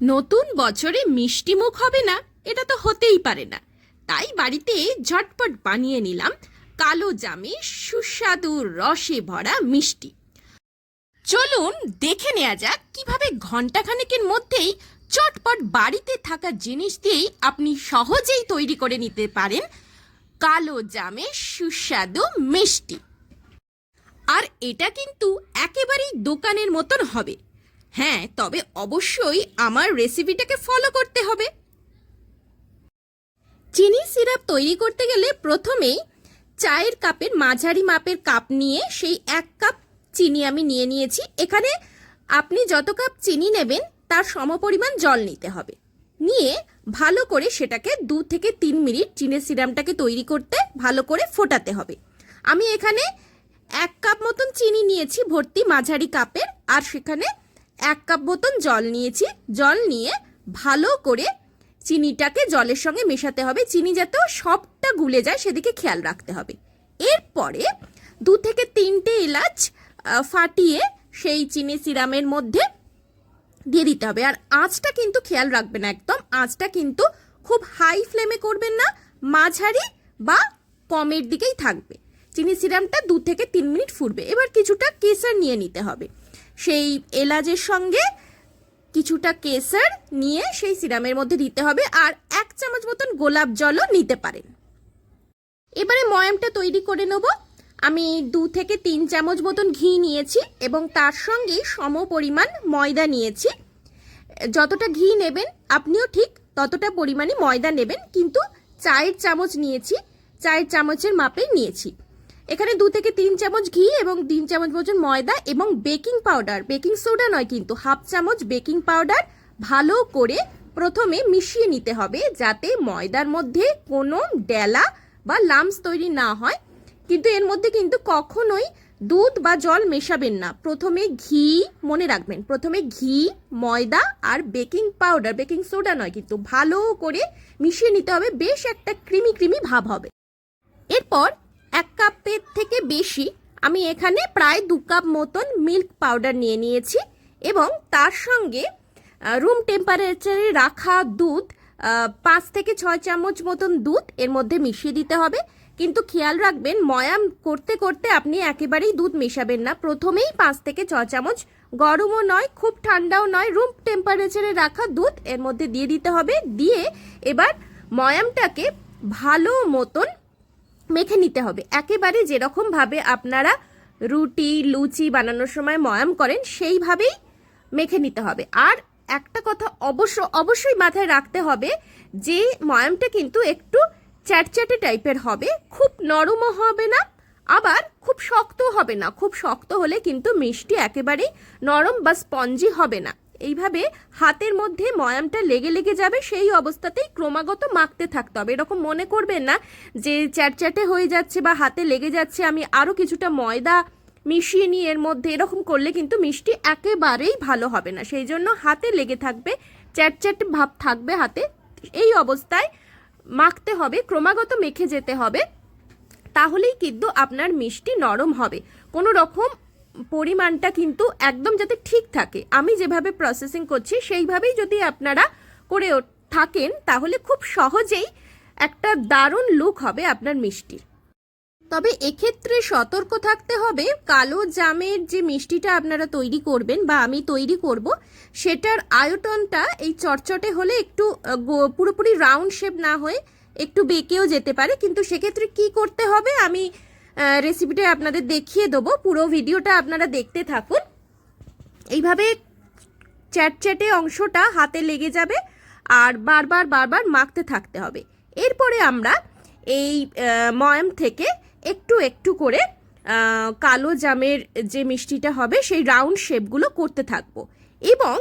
নতুন বছরে মিষ্টি মুখ হবে না, এটা তো হতেই পারে না। তাই বাড়িতে ঝটপট বানিয়ে নিলাম কালো জামে সুস্বাদু রসে ভরা মিষ্টি। চলুন দেখে নেওয়া যাক কীভাবে ঘন্টাখানেকের মধ্যেই চটপট বাড়িতে থাকা জিনিস দিয়েই আপনি সহজেই তৈরি করে নিতে পারেন কালো জামে সুস্বাদু মিষ্টি। আর এটা কিন্তু একেবারেই দোকানের মতন হবে। হ্যাঁ তবে অবশ্যই আমার রেসিপিটাকে ফলো করতে হবে। চিনি সিরাপ তৈরি করতে গেলে প্রথমেই চায়ের কাপের মাঝারি মাপের কাপ নিয়ে সেই এক কাপ চিনি আমি নিয়ে নিয়েছি। এখানে আপনি যত কাপ চিনি নেবেন, তার সমপরিমাণ জল নিতে হবে। নিয়ে ভালো করে সেটাকে দু থেকে তিন মিনিট চিনের সিরামটাকে তৈরি করতে ভালো করে ফোটাতে হবে। আমি এখানে এক কাপ মতন চিনি নিয়েছি ভর্তি মাঝারি কাপের আর সেখানে এক কাপ মতন জল নিয়েছি। জল নিয়ে ভালো করে চিনিটাকে জলের সঙ্গে মেশাতে হবে। চিনি যাতে সবটা গুলে যায়, সেদিকে খেয়াল রাখতে হবে। এরপরে দু থেকে তিনটে এলাচ ফাটিয়ে সেই চিনি সিরামের মধ্যে দিয়ে দিতে হবে। আর আঁচটা কিন্তু খেয়াল রাখবেন একদম। আঁচটা কিন্তু খুব হাই ফ্লেমে করবেন না, মাঝারি বা কমের দিকেই থাকবে। চিনি সিরামটা দু থেকে তিন মিনিট ফুটবে। এবার কিছুটা কেসার নিয়ে নিতে হবে। সেই এলাচের সঙ্গে কিছুটা কেসার নিয়ে সেই সিরামের মধ্যে দিতে হবে আর এক চামচ মতন গোলাপ জলও নিতে পারেন। এবারে ময়ামটা তৈরি করে নেব। আমি দু থেকে তিন চামচ মতন ঘি নিয়েছি এবং তার সঙ্গে সম পরিমাণ ময়দা নিয়েছি। যতটা ঘি নেবেন, আপনিও ঠিক ততটা পরিমাণে ময়দা নেবেন, কিন্তু চায়ের চামচ নিয়েছি, চায়ের চামচের মাপে নিয়েছি। এখানে দু থেকে তিন চামচ ঘি এবং তিন চামচ মতন ময়দা এবং বেকিং পাউডার। বেকিং সোডা নয় কিন্তু, হাফ চামচ বেকিং পাউডার ভালো করে প্রথমে মিশিয়ে নিতে হবে যাতে ময়দার মধ্যে কোনো ডেলা বা লামস তৈরি না হয়। কিন্তু এর মধ্যে কিন্তু কখনোই দুধ বা জল মেশাবেন না। প্রথমে ঘি, মনে রাখবেন, প্রথমে ঘি, ময়দা আর বেকিং পাউডার, বেকিং সোডা নয় কিন্তু, ভালো করে মিশিয়ে নিতে হবে, বেশ একটা ক্রিমি ক্রিমি ভাব হবে। এরপর এক কাপের থেকে বেশি আমি এখানে প্রায় দু কাপ মতন মিল্ক পাউডার নিয়ে নিয়েছি এবং তার সঙ্গে রুম টেম্পারেচারে রাখা দুধ পাঁচ থেকে ছয় চামচ মতন দুধ এর মধ্যে মিশিয়ে দিতে হবে। কিন্তু খেয়াল রাখবেন, ময়াম করতে করতে আপনি একেবারেই দুধ মেশাবেন না। প্রথমেই পাঁচ থেকে ছ চামচ, গরমও নয়, খুব ঠান্ডাও নয় রুম টেম্পারেচারে রাখা দুধ এর মধ্যে দিয়ে দিতে হবে। দিয়ে এবার ময়ামটাকে ভালো মতন মেখে নিতে হবে। একেবারে যেরকম ভাবে আপনারা রুটি, লুচি বানানোর সময় ময়াম করেন, সেইভাবেই মেখে নিতে হবে। আর একটা কথা অবশ্য, অবশ্যই মাথায় রাখতে হবে যে ময়ামটা কিন্তু একটু চ্যাটচ্যাটে টাইপের হবে, খুব নরমও হবে না, আবার খুব শক্ত হবে না। খুব শক্ত হলে কিন্তু মিষ্টি একেবারেই নরম বা স্পঞ্জি হবে না। এইভাবে হাতের মধ্যে ময়ামটা লেগে লেগে যাবে, সেই অবস্থাতেই ক্রমাগত মাখতে থাকতে হবে। এরকম মনে করবেন না যে চ্যাটচ্যাটে হয়ে যাচ্ছে বা হাতে লেগে যাচ্ছে, আমি আরও কিছুটা ময়দা মিশিয়ে নিয়ে এর মধ্যে, এরকম করলে কিন্তু মিষ্টি একেবারেই ভালো হবে না। সেই জন্য হাতে লেগে থাকবে, চ্যাটচ্যাটে ভাব থাকবে হাতে, এই অবস্থায় মাখতে হবে, ক্রমাগত মেখে যেতে হবে, তাহলেই কিন্তু আপনার মিষ্টি নরম হবে। কোনো রকম পরিমাণটা কিন্তু একদম যাতে ঠিক থাকে। আমি যেভাবে প্রসেসিং করছি, সেইভাবেই যদি আপনারা করে থাকেন, তাহলে খুব সহজেই একটা দারুণ লুক হবে আপনার মিষ্টি তবে এক্ষেত্রে সতর্ক থাকতে হবে, কালো জামের যে মিষ্টিটা আপনারা তৈরি করবেন বা আমি তৈরি করব, সেটার আয়তনটা এই চটচটে হলে একটু পুরোপুরি রাউন্ড শেপ না হয়ে একটু বেঁকেও যেতে পারে। কিন্তু সেক্ষেত্রে কি করতে হবে? আমি রেসিপিটা আপনাদের দেখিয়ে দেবো। পুরো ভিডিওটা আপনারা দেখতে থাকুন। এইভাবে চ্যাটচ্যাটে অংশটা হাতে লেগে যাবে আর বারবার বারবার মাখতে থাকতে হবে। এরপরে আমরা এই ময়াম থেকে একটু একটু করে কালো জামের যে মিষ্টিটা হবে সেই রাউন্ড শেপগুলো করতে থাকব। এবং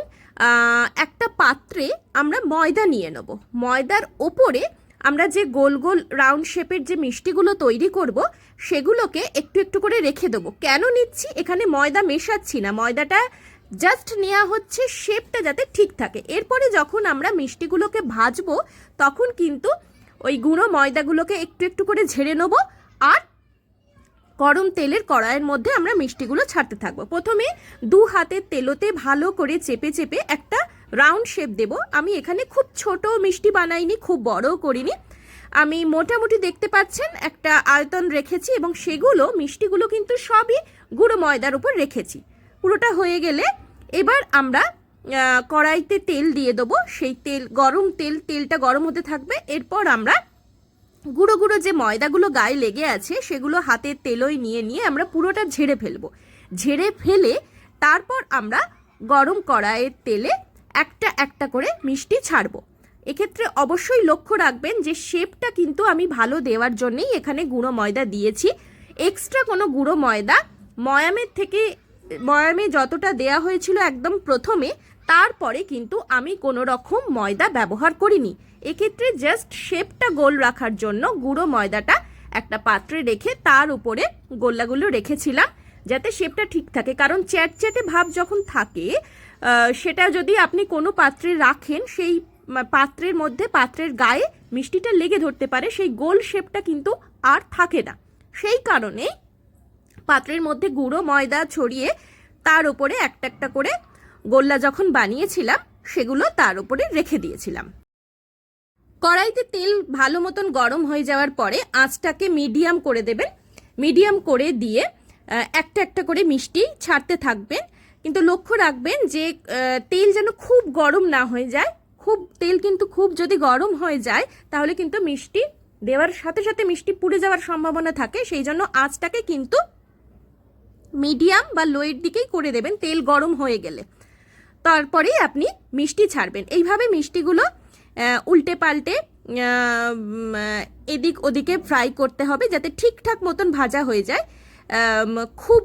একটা পাত্রে আমরা ময়দা নিয়ে নেব। ময়দার ওপরে আমরা যে গোল গোল রাউন্ড শেপের যে মিষ্টিগুলো তৈরি করব, সেগুলোকে একটু একটু করে রেখে দেবো। কেন নিচ্ছি? এখানে ময়দা মেশাচ্ছি না। ময়দাটা জাস্ট নেওয়া হচ্ছে শেপটা যাতে ঠিক থাকে। এরপরে যখন আমরা মিষ্টিগুলোকে ভাজবো, তখন কিন্তু ওই গুঁড়ো ময়দাগুলোকে একটু একটু করে ঝেড়ে নেব। আর গরম তেলের কড়াইয়ের মধ্যে আমরা মিষ্টিগুলো ছাড়তে থাকব। প্রথমে দু হাতের তেলোতে ভালো করে চেপে চেপে একটা রাউন্ড শেপ দেব। আমি এখানে খুব ছোট মিষ্টি বানাইনি, খুব বড়ও করিনি। আমি মোটামুটি দেখতে পাচ্ছেন একটা আয়তন রেখেছি এবং সেগুলো, মিষ্টিগুলো কিন্তু সবই গুঁড়ো ময়দার উপর রেখেছি। পুরোটা হয়ে গেলে এবার আমরা কড়াইতে তেল দিয়ে দেবো। সেই তেল, গরম তেল, তেলটা গরম হতে থাকবে। এরপর আমরা গুঁড়ো গুঁড়ো যে ময়দাগুলো গায়ে লেগে আছে, সেগুলো হাতের তেলোয় নিয়ে নিয়ে আমরা পুরোটা ঝেড়ে ফেলব। ঝেড়ে ফেলে তারপর আমরা গরম কড়াইয়ের তেলে একটা একটা করে মিষ্টি ছাড়বো। এক্ষেত্রে অবশ্যই লক্ষ্য রাখবেন যে শেপটা কিন্তু আমি ভালো দেওয়ার জন্যেই এখানে গুঁড়ো ময়দা দিয়েছি। এক্সট্রা কোনো গুঁড়ো ময়দা ময়ামের থেকে, ময়ামে যতটা দেয়া হয়েছিল একদম প্রথমে, তারপরে কিন্তু আমি কোনো রকম ময়দা ব্যবহার করিনি। এক্ষেত্রে জাস্ট শেপটা গোল রাখার জন্য গুঁড়ো ময়দাটা একটা পাত্রে রেখে তার উপরে গোল্লাগুলো রেখেছিলাম, যাতে শেপটা ঠিক থাকে। কারণ চ্যাটচ্যাটে ভাব যখন থাকে সেটা যদি আপনি কোনো পাত্রে রাখেন, সেই পাত্রের মধ্যে, পাত্রের গায়ে মিষ্টিটা লেগে ধরতে পারে, সেই গোল শেপটা কিন্তু আর থাকে না। সেই কারণে পাত্রের মধ্যে গুঁড়ো ময়দা ছড়িয়ে তার উপরে একটা একটা করে গোল্লা যখন বানিয়েছিলাম, সেগুলো তার উপরে রেখে দিয়েছিলাম। কড়াইতে তেল ভালো মতন গরম হয়ে যাওয়ার পরে আঁচটাকে মিডিয়াম করে দেবেন। মিডিয়াম করে দিয়ে একটা একটা করে মিষ্টি ছাড়তে থাকবেন। কিন্তু লক্ষ্য রাখবেন যে তেল যেন খুব গরম না হয়ে যায়। খুব, তেল কিন্তু খুব যদি গরম হয়ে যায়, তাহলে কিন্তু মিষ্টি দেওয়ার সাথে সাথে মিষ্টি পুড়ে যাওয়ার সম্ভাবনা থাকে। সেই জন্য আঁচটাকে কিন্তু মিডিয়াম বা লোয়ের দিকেই করে দেবেন, তেল গরম হয়ে গেলে। তারপরেই আপনি মিষ্টি ছাড়বেন। এইভাবে মিষ্টিগুলো উল্টে পাল্টে এদিক ওদিকে ফ্রাই করতে হবে যাতে ঠিকঠাক মতন ভাজা হয়ে যায়। খুব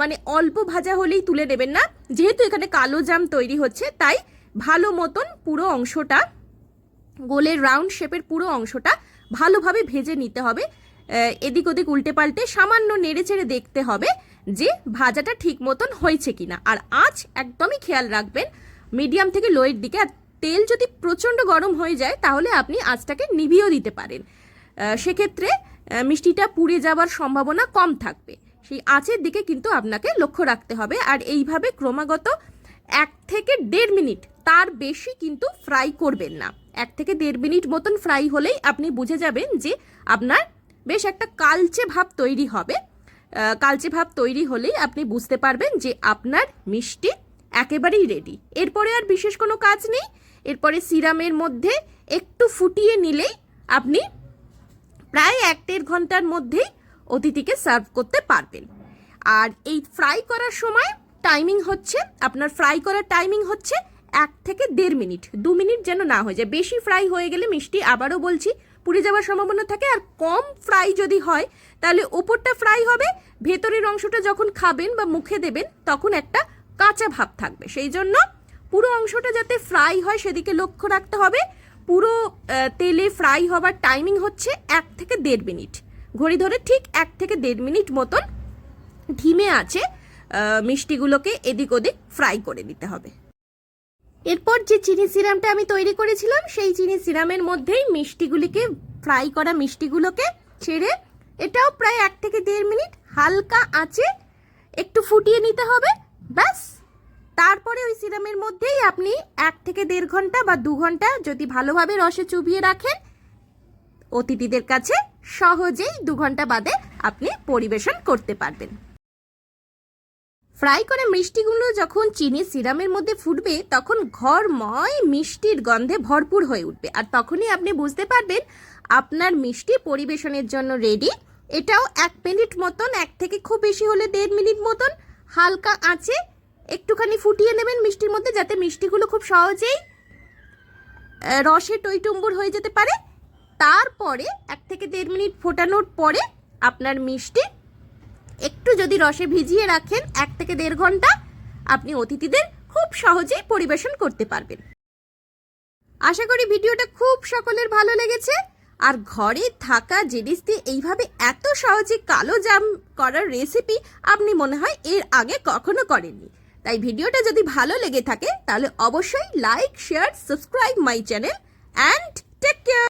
মানে অল্প ভাজা হলেই তুলে নেবেন না। যেহেতু এখানে কালো জাম তৈরি হচ্ছে, তাই ভালো মতন পুরো অংশটা, গোলের রাউন্ড শেপের পুরো অংশটা ভালোভাবে ভেজে নিতে হবে। এদিক ওদিক উল্টে পাল্টে সামান্য নেড়ে চেড়ে দেখতে হবে যে ভাজাটা ঠিক মতন হয়েছে কিনা। আর আঁচ একদমই খেয়াল রাখবেন। মিডিয়াম থেকে লোয়ের দিকে তেল যদি প্রচণ্ড গরম হয়ে যায়, তাহলে আপনি আঁচটাকে নিভিয়েও দিতে পারেন। সেক্ষেত্রে মিষ্টিটা পুড়ে যাওয়ার সম্ভাবনা কম থাকবে। সেই আঁচের দিকে কিন্তু আপনাকে লক্ষ্য রাখতে হবে। আর এইভাবে ক্রমাগত এক থেকে দেড় মিনিট তার বেশি কিন্তু ফ্রাই করবেন না। এক থেকে দেড় মিনিট মতন ফ্রাই হলেই আপনি বুঝে যাবেন যে আপনার বেশ একটা কালচে ভাব তৈরি হবে। কালচে ভাব তৈরি হলেই আপনি বুঝতে পারবেন যে আপনার মিষ্টি একেবারেই রেডি এরপরে আর বিশেষ কোনো কাজ নেই। এরপরে সিরামের মধ্যে একটু ফুটিয়ে নিলেই আপনি প্রায় এক দেড় ঘণ্টার মধ্যেই অতিথিকে সার্ভ করতে পারবেন। আর এই ফ্রাই করার সময় টাইমিং হচ্ছে, আপনার ফ্রাই করার টাইমিং হচ্ছে এক থেকে দেড় মিনিট, দু মিনিট যেন না হয়ে যায়। বেশি ফ্রাই হয়ে গেলে মিষ্টি আবারও বলছি, পুড়ে যাওয়ার সম্ভাবনা থাকে। আর কম ফ্রাই যদি হয়, তাহলে ওপরটা ফ্রাই হবে, ভেতরের অংশটা যখন খাবেন বা মুখে দেবেন, তখন একটা কাঁচা ভাব থাকবে। সেই জন্য পুরো অংশটা যাতে ফ্রাই হয় সেদিকে লক্ষ্য রাখতে হবে। পুরো তেলে ফ্রাই হবার টাইমিং হচ্ছে এক থেকে দেড় মিনিট। ঘড়ি ধরে ঠিক এক থেকে দেড় মিনিট মতন ধিমে আছে মিষ্টিগুলোকে এদিক ওদিক ফ্রাই করে নিতে হবে। এরপর যে চিনি সিরামটা আমি তৈরি করেছিলাম, সেই চিনি সিরামের মধ্যেই মিষ্টিগুলিকে, ফ্রাই করা মিষ্টিগুলোকে ছেড়ে এটাও প্রায় এক থেকে দেড় মিনিট হালকা আঁচে একটু ফুটিয়ে নিতে হবে। ব্যাস। তারপরে ওই সিরামের মধ্যেই আপনি এক থেকে দেড় ঘণ্টা বা দু ঘণ্টা যদি ভালোভাবে রসে চুবিয়ে রাখেন, অতিথিদের কাছে সহজেই দু ঘণ্টা বাদে আপনি পরিবেশন করতে পারবেন। ফ্রাই করা মিষ্টিগুলো যখন চিনি সিরামের মধ্যে ফুটবে, তখন ঘরময় মিষ্টির গন্ধে ভরপুর হয়ে উঠবে। আর তখনই আপনি বুঝতে পারবেন আপনার মিষ্টি পরিবেশনের জন্য রেডি এটাও এক মিনিট মতন, এক থেকে খুব বেশি হলে দেড় মিনিট মতন, হালকা আঁচে একটুখানি ফুটিয়ে নেবেন মিষ্টির মধ্যে যাতে মিষ্টিগুলো খুব সহজেই রসে টইটুম্বুর হয়ে যেতে পারে। তারপরে এক থেকে দেড় মিনিট ফোটানোর পরে আপনার মিষ্টি একটু যদি রসে ভিজিয়ে রাখেন, এক থেকে দেড় ঘণ্টা আপনি অতিথিদের খুব সহজেই পরিবেশন করতে পারবেন। আশা করি ভিডিওটা খুব সকলের ভালো লেগেছে। আর ঘরে থাকা জিনিস দিয়ে এইভাবে এত সহজে কালো জাম করার রেসিপি আপনি মনে হয় এর আগে কখনো করেননি। তাই ভিডিওটা যদি ভালো লেগে থাকে, তাহলে অবশ্যই like share subscribe my channel and take care